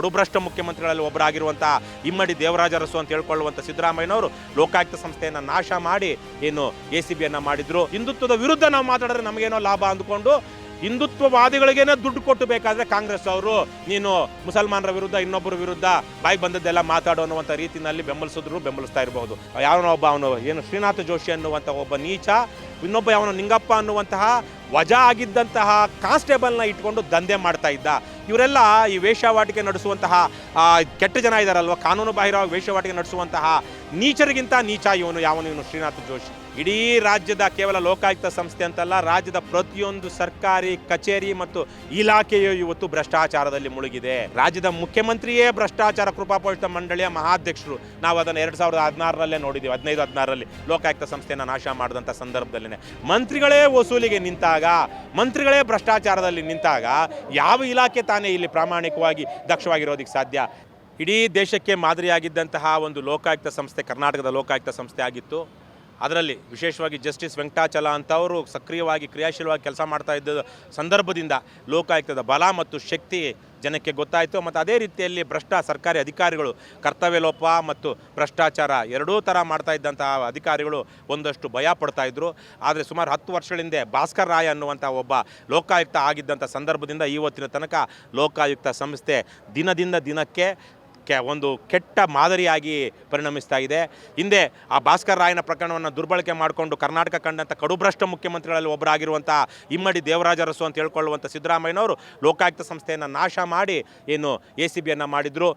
ಕಡುಭ್ರಷ್ಟ ಮುಖ್ಯಮಂತ್ರಿಗಳಲ್ಲಿ ಒಬ್ಬರಾಗಿರುವಂಥ ಇಮ್ಮಡಿ ದೇವರಾಜರಸು ಅಂತ ಹೇಳ್ಕೊಳ್ಳುವಂಥ ಸಿದ್ದರಾಮಯ್ಯನವರು ಲೋಕಾಯುಕ್ತ ಸಂಸ್ಥೆಯನ್ನು ನಾಶ ಮಾಡಿ ಏನು ಎ ಸಿ ಬಿಯನ್ನು ಮಾಡಿದ್ರು. ಹಿಂದುತ್ವದ ವಿರುದ್ಧ ನಾವು ಮಾತಾಡಿದ್ರೆ ನಮಗೇನೋ ಲಾಭ ಅಂದ್ಕೊಂಡು ಹಿಂದುತ್ವವಾದಿಗಳಿಗೇನೆ ದುಡ್ಡು ಕೊಟ್ಟು ಬೇಕಾದ್ರೆ ಕಾಂಗ್ರೆಸ್ ಅವರು ನೀನು ಮುಸಲ್ಮಾನರ ವಿರುದ್ಧ ಇನ್ನೊಬ್ಬರ ವಿರುದ್ಧ ಬಾಯಿ ಬಂದದ್ದೆಲ್ಲ ಮಾತಾಡೋ ಅನ್ನುವಂಥ ರೀತಿಯಲ್ಲಿ ಬೆಂಬಲಿಸಿದ್ರು, ಬೆಂಬಲಿಸ್ತಾ ಇರಬಹುದು. ಯಾವನೋ ಒಬ್ಬ ಅವನು ಏನು ಶ್ರೀನಾಥ ಜೋಶಿ ಅನ್ನುವಂಥ ಒಬ್ಬ ನೀಚ, ಇನ್ನೊಬ್ಬ ಯಾವನು ನಿಂಗಪ್ಪ ಅನ್ನುವಂತಹ ವಜಾ ಆಗಿದ್ದಂತಹ ಕಾನ್ಸ್ಟೇಬಲ್ನ ಇಟ್ಕೊಂಡು ದಂಧೆ ಮಾಡ್ತಾ ಇದ್ದ. ಇವರೆಲ್ಲ ಈ ವೇಷವಾಟಿಕೆ ನಡೆಸುವಂತಹ ಕೆಟ್ಟ ಜನ ಇದ್ದಾರಲ್ವ ಕಾನೂನು ಬಾಹಿರವಾಗಿ ವೇಷವಾಟಿಕೆ ನಡೆಸುವಂತಹ ನೀಚರಿಗಿಂತ ನೀಚ ಇವನು, ಯಾವನು ಇವನು? ಶ್ರೀನಾಥ್ ಜೋಶಿ. ಇಡೀ ರಾಜ್ಯದ ಕೇವಲ ಲೋಕಾಯುಕ್ತ ಸಂಸ್ಥೆ ಅಂತಲ್ಲ, ರಾಜ್ಯದ ಪ್ರತಿಯೊಂದು ಸರ್ಕಾರಿ ಕಚೇರಿ ಮತ್ತು ಇಲಾಖೆಯು ಇವತ್ತು ಭ್ರಷ್ಟಾಚಾರದಲ್ಲಿ ಮುಳುಗಿದೆ. ರಾಜ್ಯದ ಮುಖ್ಯಮಂತ್ರಿಯೇ ಭ್ರಷ್ಟಾಚಾರ ಕೃಪಾಪೋಷಿತ ಮಂಡಳಿಯ ಮಹಾಧ್ಯಕ್ಷರು. ನಾವು ಅದನ್ನು ಎರಡು ಸಾವಿರದ ಹದಿನಾರರಲ್ಲೇ ನೋಡಿದ್ದೀವಿ ಹದಿನೈದು ಹದಿನಾರರಲ್ಲಿ ಲೋಕಾಯುಕ್ತ ಸಂಸ್ಥೆಯನ್ನು ನಾಶ ಮಾಡಿದಂಥ ಸಂದರ್ಭದಲ್ಲೇ ಮಂತ್ರಿಗಳೇ ವಸೂಲಿಗೆ ನಿಂತಾಗ ಮಂತ್ರಿಗಳೇ ಭ್ರಷ್ಟಾಚಾರದಲ್ಲಿ ನಿಂತಾಗ ಯಾವ ಇಲಾಖೆ ತಾನೇ ಇಲ್ಲಿ ಪ್ರಾಮಾಣಿಕವಾಗಿ ದಕ್ಷವಾಗಿರೋದಕ್ಕೆ ಸಾಧ್ಯ? ಇಡೀ ದೇಶಕ್ಕೆ ಮಾದರಿಯಾಗಿದ್ದಂತಹ ಒಂದು ಲೋಕಾಯುಕ್ತ ಸಂಸ್ಥೆ, ಕರ್ನಾಟಕದ ಲೋಕಾಯುಕ್ತ ಸಂಸ್ಥೆ ಆಗಿತ್ತು. ಅದರಲ್ಲಿ ವಿಶೇಷವಾಗಿ ಜಸ್ಟಿಸ್ ವೆಂಕಟಾಚಲ ಅಂತವರು ಸಕ್ರಿಯವಾಗಿ, ಕ್ರಿಯಾಶೀಲವಾಗಿ ಕೆಲಸ ಮಾಡ್ತಾ ಇದ್ದ ಸಂದರ್ಭದಿಂದ ಲೋಕಾಯುಕ್ತದ ಬಲ ಮತ್ತು ಶಕ್ತಿ ಜನಕ್ಕೆ ಗೊತ್ತಾಯಿತು ಮತ್ತು ಅದೇ ರೀತಿಯಲ್ಲಿ ಭ್ರಷ್ಟ ಸರ್ಕಾರಿ ಅಧಿಕಾರಿಗಳು ಕರ್ತವ್ಯ ಲೋಪ ಮತ್ತು ಭ್ರಷ್ಟಾಚಾರ ಎರಡೂ ಥರ ಮಾಡ್ತಾ ಇದ್ದಂತಹ ಅಧಿಕಾರಿಗಳು ಒಂದಷ್ಟು ಭಯ ಪಡ್ತಾ ಇದ್ದರು ಆದರೆ ಸುಮಾರು ಹತ್ತು ವರ್ಷಗಳ ಹಿಂದೆ ಭಾಸ್ಕರ್ ರಾಯ್ ಅನ್ನುವಂಥ ಒಬ್ಬ ಲೋಕಾಯುಕ್ತ ಆಗಿದ್ದಂಥ ಸಂದರ್ಭದಿಂದ ಇವತ್ತಿನ ತನಕ ಲೋಕಾಯುಕ್ತ ಸಂಸ್ಥೆ ದಿನದಿಂದ ದಿನಕ್ಕೆ ಕೆ ಒಂದು ಕೆಟ್ಟ ಮಾದರಿಯಾಗಿ ಪರಿಣಮಿಸ್ತಾ ಇದೆ ಹಿಂದೆ ಆ ಭಾಸ್ಕರ್ ರಾಯನ ಪ್ರಕರಣವನ್ನು ದುರ್ಬಳಕೆ ಮಾಡಿಕೊಂಡು ಕರ್ನಾಟಕ ಕಂಡಂಥ ಕಡುಭ್ರಷ್ಟ ಮುಖ್ಯಮಂತ್ರಿಗಳಲ್ಲಿ ಒಬ್ಬರಾಗಿರುವಂಥ ಇಮ್ಮಡಿ ದೇವರಾಜರಸು ಅಂತ ಹೇಳ್ಕೊಳ್ಳುವಂಥ ಸಿದ್ದರಾಮಯ್ಯನವರು ಲೋಕಾಯುಕ್ತ ಸಂಸ್ಥೆಯನ್ನು ನಾಶ ಮಾಡಿ ಏನು ಎ ಸಿ ಬಿಯನ್ನು ಮಾಡಿದರು.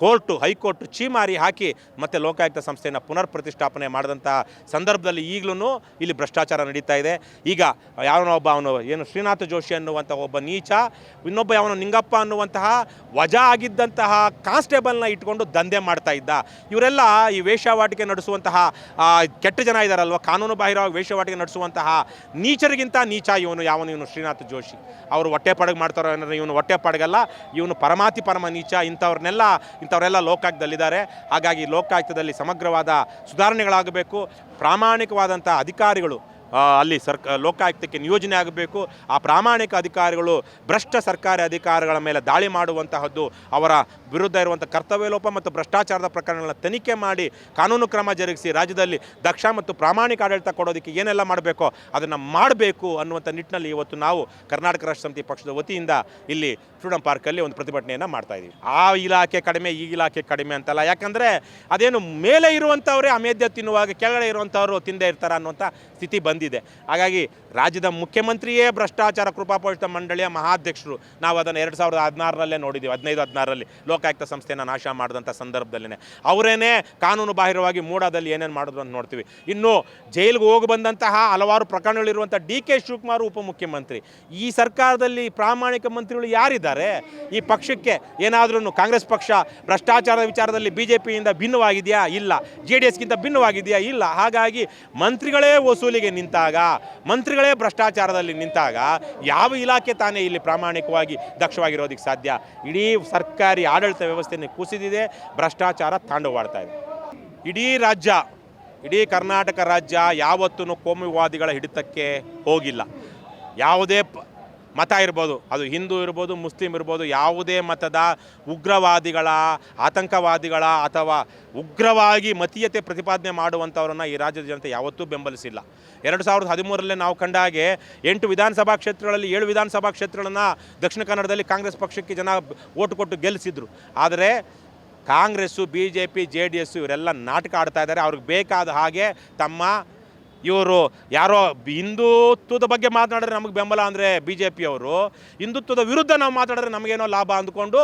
ಕೋರ್ಟು, ಹೈಕೋರ್ಟ್ ಚೀಮಾರಿ ಹಾಕಿ ಮತ್ತೆ ಲೋಕಾಯುಕ್ತ ಸಂಸ್ಥೆಯನ್ನು ಪುನರ್ ಪ್ರತಿಷ್ಠಾಪನೆ ಮಾಡಿದಂಥ ಸಂದರ್ಭದಲ್ಲಿ ಈಗಲೂ ಇಲ್ಲಿ ಭ್ರಷ್ಟಾಚಾರ ನಡೀತಾ ಇದೆ. ಈಗ ಯಾವನೋ ಒಬ್ಬ ಅವನು ಏನು ಶ್ರೀನಾಥ ಜೋಶಿ ಅನ್ನುವಂಥ ಒಬ್ಬ ನೀಚ, ಇನ್ನೊಬ್ಬ ಯಾವನು ನಿಂಗಪ್ಪ ಅನ್ನುವಂತಹ ವಜಾ ಆಗಿದ್ದಂತಹ ಕಾನ್ಸ್ಟೇಬಲ್ನ ಇಟ್ಕೊಂಡು ದಂಧೆ ಮಾಡ್ತಾ ಇದ್ದ. ಇವರೆಲ್ಲ ಈ ವೇಷವಾಟಿಕೆ ನಡೆಸುವಂತಹ ಕೆಟ್ಟ ಜನ ಇದ್ದಾರಲ್ವ ಕಾನೂನು ಬಾಹಿರವಾಗಿ ವೇಷವಾಟಿಕೆ ನಡೆಸುವಂತಹ ನೀಚರಿಗಿಂತ ನೀಚ ಇವನು, ಯಾವನು? ಇವನು ಶ್ರೀನಾಥ ಜೋಶಿ. ಅವರು ಹೊಟ್ಟೆ ಪಡಗ ಮಾಡ್ತಾರೋ ಏನಾದ್ರೆ ಇವನು ಹೊಟ್ಟೆ ಪಡಗಲ್ಲ, ಇವನು ಪರಮಾತಿ ಪರಮ ನೀಚ, ಇಂಥವ್ರನ್ನೆಲ್ಲ ಇಂಥವರೆಲ್ಲ ಲೋಕಾಯುಕ್ತದಲ್ಲಿದ್ದಾರೆ. ಹಾಗಾಗಿ ಲೋಕಾಯುಕ್ತದಲ್ಲಿ ಸಮಗ್ರವಾದ ಸುಧಾರಣೆಗಳಾಗಬೇಕು. ಪ್ರಾಮಾಣಿಕವಾದಂಥ ಅಧಿಕಾರಿಗಳು ಅಲ್ಲಿ ಸರ್ಕ, ಲೋಕಾಯುಕ್ತಕ್ಕೆ ನಿಯೋಜನೆ ಆಗಬೇಕು. ಆ ಪ್ರಾಮಾಣಿಕ ಅಧಿಕಾರಿಗಳು, ಭ್ರಷ್ಟ ಸರ್ಕಾರಿ ಅಧಿಕಾರಿಗಳ ಮೇಲೆ ದಾಳಿ ಮಾಡುವಂತಹದ್ದು, ಅವರ ವಿರುದ್ಧ ಇರುವಂಥ ಕರ್ತವ್ಯ ಲೋಪ ಮತ್ತು ಭ್ರಷ್ಟಾಚಾರದ ಪ್ರಕರಣಗಳನ್ನ ತನಿಖೆ ಮಾಡಿ, ಕಾನೂನು ಕ್ರಮ ಜರುಗಿಸಿ, ರಾಜ್ಯದಲ್ಲಿ ದಕ್ಷ ಮತ್ತು ಪ್ರಾಮಾಣಿಕ ಆಡಳಿತ ಕೊಡೋದಕ್ಕೆ ಏನೆಲ್ಲ ಮಾಡಬೇಕೋ ಅದನ್ನು ಮಾಡಬೇಕು ಅನ್ನುವಂಥ ನಿಟ್ಟಿನಲ್ಲಿ ಇವತ್ತು ನಾವು ಕರ್ನಾಟಕ ರಾಷ್ಟ್ರ ಸಮಿತಿ ಪಕ್ಷದ ವತಿಯಿಂದ ಇಲ್ಲಿ ಫ್ರೀಡಂ ಪಾರ್ಕಲ್ಲಿ ಒಂದು ಪ್ರತಿಭಟನೆಯನ್ನು ಮಾಡ್ತಾ ಇದ್ದೀವಿ ಆ ಇಲಾಖೆ ಕಡಿಮೆ, ಈ ಇಲಾಖೆ ಕಡಿಮೆ ಅಂತಲ್ಲ. ಯಾಕಂದರೆ ಅದೇನು ಮೇಲೆ ಇರುವಂಥವರೇ ಅಮೇಧ್ಯ ತಿನ್ನುವಾಗ ಕೆಳಗಡೆ ಇರುವಂಥವರು ತಿಂದೇ ಇರ್ತಾರೆ ಅನ್ನುವಂಥ ಸ್ಥಿತಿ ಬಂದಿದೆ. ಹಾಗಾಗಿ ರಾಜ್ಯದ ಮುಖ್ಯಮಂತ್ರಿಯೇ ಭ್ರಷ್ಟಾಚಾರ ಕೃಪಾಪೋಷಿತ ಮಂಡಳಿಯ ಮಹಾಧ್ಯಕ್ಷರು. ನಾವು ಅದನ್ನು ಎರಡು ಸಾವಿರದ ಹದಿನಾರರಲ್ಲೇ ನೋಡಿದ್ದೀವಿ ಹದಿನೈದು ಹದಿನಾರರಲ್ಲಿ ಲೋಕಾಯುಕ್ತ ಸಂಸ್ಥೆಯನ್ನು ನಾಶ ಮಾಡಿದಂಥ ಸಂದರ್ಭದಲ್ಲೇ ಅವರೇನೇ ಕಾನೂನು ಬಾಹಿರವಾಗಿ ಮೂಡಾದಲ್ಲಿ ಏನೇನು ಮಾಡಿದ್ರು ಅಂತ ನೋಡ್ತೀವಿ. ಇನ್ನು ಜೈಲಿಗೆ ಹೋಗಿ ಬಂದಂತಹ ಹಲವಾರು ಪ್ರಕರಣಗಳಿರುವಂಥ ಡಿ ಕೆ ಶಿವಕುಮಾರ್ ಉಪಮುಖ್ಯಮಂತ್ರಿ. ಈ ಸರ್ಕಾರದಲ್ಲಿ ಪ್ರಾಮಾಣಿಕ ಮಂತ್ರಿಗಳು ಯಾರಿದ್ದಾರೆ? ಈ ಪಕ್ಷಕ್ಕೆ ಏನಾದರೂ ಕಾಂಗ್ರೆಸ್ ಪಕ್ಷ ಭ್ರಷ್ಟಾಚಾರದ ವಿಚಾರದಲ್ಲಿ ಬಿ ಜೆ ಪಿಯಿಂದ ಭಿನ್ನವಾಗಿದೆಯಾ? ಇಲ್ಲ. ಜೆ ಡಿ ಎಸ್ಗಿಂತ ಭಿನ್ನವಾಗಿದೆಯಾ? ಇಲ್ಲ. ಹಾಗಾಗಿ ಮಂತ್ರಿಗಳೇ ವಸೂಲಿಗೆ ನಿಂತಾಗ, ಮಂತ್ರಿಗಳೇ ಭ್ರಷ್ಟಾಚಾರದಲ್ಲಿ ನಿಂತಾಗ, ಯಾವ ಇಲಾಖೆ ತಾನೇ ಇಲ್ಲಿ ಪ್ರಾಮಾಣಿಕವಾಗಿ ದಕ್ಷವಾಗಿರೋದಕ್ಕೆ ಸಾಧ್ಯ? ಇಡೀ ಸರ್ಕಾರಿ ಆಡಳಿತ ವ್ಯವಸ್ಥೆಯನ್ನು ಕುಸಿದಿದೆ, ಭ್ರಷ್ಟಾಚಾರ ತಾಂಡವಾಡ್ತಾ ಇದೆ. ಇಡೀ ರಾಜ್ಯ, ಇಡೀ ಕರ್ನಾಟಕ ರಾಜ್ಯ ಯಾವತ್ತೂ ಕೋಮುವಾದಿಗಳ ಹಿಡಿತಕ್ಕೆ ಹೋಗಿಲ್ಲ. ಯಾವುದೇ ಮತ ಇರ್ಬೋದು, ಅದು ಹಿಂದೂ ಇರ್ಬೋದು, ಮುಸ್ಲಿಂ ಇರ್ಬೋದು, ಯಾವುದೇ ಮತದ ಉಗ್ರವಾದಿಗಳ, ಆತಂಕವಾದಿಗಳ ಅಥವಾ ಉಗ್ರವಾಗಿ ಮತೀಯತೆ ಪ್ರತಿಪಾದನೆ ಮಾಡುವಂಥವ್ರನ್ನ ಈ ರಾಜ್ಯದ ಜನತೆ ಯಾವತ್ತೂ ಬೆಂಬಲಿಸಿಲ್ಲ. ಎರಡು ಸಾವಿರದ ಹದಿಮೂರರಲ್ಲೇ ನಾವು ಕಂಡ ಹಾಗೆ ಎಂಟು ವಿಧಾನಸಭಾ ಕ್ಷೇತ್ರಗಳಲ್ಲಿ ಏಳು ವಿಧಾನಸಭಾ ಕ್ಷೇತ್ರಗಳನ್ನು ದಕ್ಷಿಣ ಕನ್ನಡದಲ್ಲಿ ಕಾಂಗ್ರೆಸ್ ಪಕ್ಷಕ್ಕೆ ಜನ ಓಟು ಕೊಟ್ಟು ಗೆಲ್ಲಿಸಿದ್ರು. ಆದರೆ Congress B J P J D S ಇವರೆಲ್ಲ ನಾಟಕ ಆಡ್ತಾ ಇದ್ದಾರೆ. ಅವ್ರಿಗೆ ಬೇಕಾದ ಹಾಗೆ ತಮ್ಮ ಇವರು ಯಾರೋ ಹಿಂದುತ್ವದ ಬಗ್ಗೆ ಮಾತನಾಡಿದ್ರೆ ನಮಗೆ ಬೆಂಬಲ ಅಂದರೆ ಬಿ ಜೆ ಪಿಯವರು ಹಿಂದುತ್ವದ ವಿರುದ್ಧ ನಾವು ಮಾತಾಡಿದ್ರೆ ನಮಗೇನೋ ಲಾಭ ಅಂದ್ಕೊಂಡು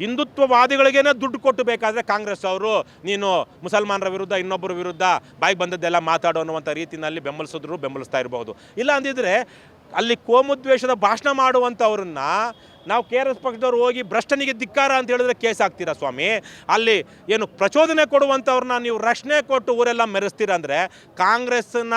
ಹಿಂದುತ್ವವಾದಿಗಳಿಗೇನೆ ದುಡ್ಡು ಕೊಟ್ಟು ಬೇಕಾದರೆ ಕಾಂಗ್ರೆಸ್ ಅವರು ನೀನು ಮುಸಲ್ಮಾನರ ವಿರುದ್ಧ, ಇನ್ನೊಬ್ಬರ ವಿರುದ್ಧ ಬಾಯಿಗೆ ಬಂದದ್ದೆಲ್ಲ ಮಾತಾಡೋ ಅನ್ನುವಂಥ ರೀತಿಯಲ್ಲಿ ಬೆಂಬಲಿಸಿದ್ರು, ಬೆಂಬಲಿಸ್ತಾ ಇರಬಹುದು. ಇಲ್ಲ ಅಂದಿದ್ರೆ ಅಲ್ಲಿ ಕೋಮುದ್ವೇಷದ ಭಾಷಣ ಮಾಡುವಂಥವ್ರನ್ನ ನಾವು ಕೆ ಆರ್ ಪಕ್ಷದವ್ರು ಹೋಗಿ ಭ್ರಷ್ಟನಿಗೆ ಧಿಕ್ಕಾರ ಅಂತ ಹೇಳಿದ್ರೆ ಕೇಸ್ ಆಗ್ತೀರಾ ಸ್ವಾಮಿ? ಅಲ್ಲಿ ಏನು ಪ್ರಚೋದನೆ ಕೊಡುವಂಥವ್ರನ್ನ ನೀವು ರಕ್ಷಣೆ ಕೊಟ್ಟು ಊರೆಲ್ಲ ಮೆರೆಸ್ತೀರ ಅಂದರೆ ಕಾಂಗ್ರೆಸ್ನ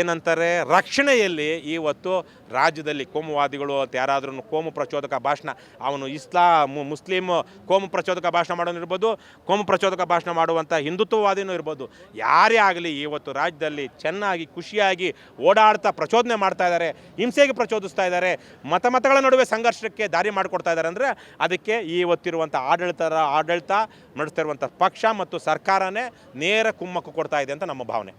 ಏನಂತಾರೆ, ರಕ್ಷಣೆಯಲ್ಲಿ ಇವತ್ತು ರಾಜ್ಯದಲ್ಲಿ ಕೋಮುವಾದಿಗಳು ಅಂತ ಯಾರಾದ್ರೂ ಕೋಮು ಪ್ರಚೋದಕ ಭಾಷಣ, ಅವನು ಇಸ್ಲಾ ಮುಸ್ಲಿಮ್ ಮುಸ್ಲಿಂ ಕೋಮು ಪ್ರಚೋದಕ ಭಾಷಣ ಮಾಡೋನು ಇರ್ಬೋದು, ಕೋಮು ಪ್ರಚೋದಕ ಭಾಷಣ ಮಾಡುವಂಥ ಹಿಂದುತ್ವವಾದಿನೂ ಇರ್ಬೋದು. ಯಾರೇ ಆಗಲಿ ಇವತ್ತು ರಾಜ್ಯದಲ್ಲಿ ಚೆನ್ನಾಗಿ, ಖುಷಿಯಾಗಿ ಓಡಾಡ್ತಾ ಪ್ರಚೋದನೆ ಮಾಡ್ತಾ ಇದ್ದಾರೆ, ಹಿಂಸೆಗೆ ಪ್ರಚೋದಿಸ್ತಾ ಇದ್ದಾರೆ, ಮತ ಮತಗಳ ನಡುವೆ ಸಂಘರ್ಷಕ್ಕೆ ದಾರಿ ಮಾಡಿಕೊಡ್ತಾ ಇದ್ದಾರೆ ಅಂದರೆ ಅದಕ್ಕೆ ಇವತ್ತಿರುವಂಥ ಆಡಳಿತ ಆಡಳಿತ ನಡೆಸ್ತಾ ಇರುವಂಥ ಪಕ್ಷ ಮತ್ತು ಸರ್ಕಾರನೇ ನೇರ ಕುಮ್ಮಕ್ಕು ಕೊಡ್ತಾ ಇದೆ ಅಂತ ನಮ್ಮ ಭಾವನೆ.